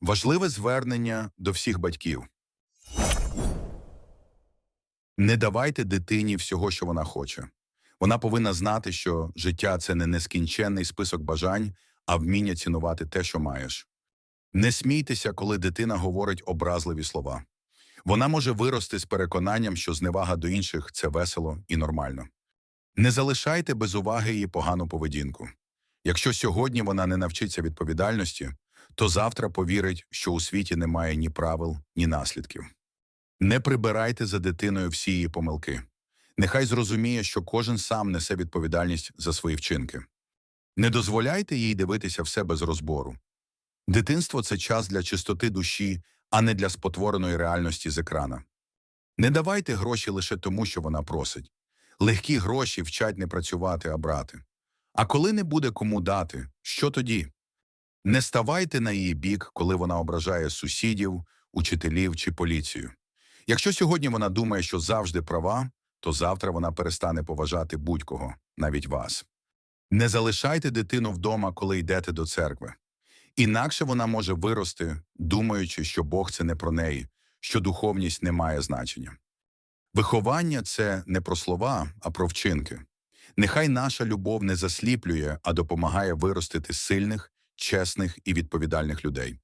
Важливе звернення до всіх батьків. Не давайте дитині всього, що вона хоче. Вона повинна знати, що життя це не нескінченний список бажань, а вміння цінувати те, що маєш. Не смійтеся, коли дитина говорить образливі слова. Вона може вирости з переконанням, що зневага до інших це весело і нормально. Не залишайте без уваги її погану поведінку. Якщо сьогодні вона не навчиться відповідальності, то завтра повірить, що у світі немає ні правил, ні наслідків. Не прибирайте за дитиною всі її помилки. Нехай зрозуміє, що кожен сам несе відповідальність за свої вчинки. Не дозволяйте їй дивитися все без розбору. Дитинство це час для чистоти душі, а не для спотвореної реальності з екрана. Не давайте гроші лише тому, що вона просить. Легкі гроші вчать не працювати, а брати. А коли не буде кому дати, що тоді? Не ставайте на її бік, коли вона ображає сусідів, учителів чи поліцію. Якщо сьогодні вона думає, що завжди права, то завтра вона перестане поважати будь-кого, навіть вас. Не залишайте дитину вдома, коли йдете до церкви. Інакше вона може вирости, думаючи, що Бог це не про неї, що духовність не має значення. Виховання це не про слова, а про вчинки. Нехай наша любов не засліплює, а допомагає виростити сильних, чесних і відповідальних людей.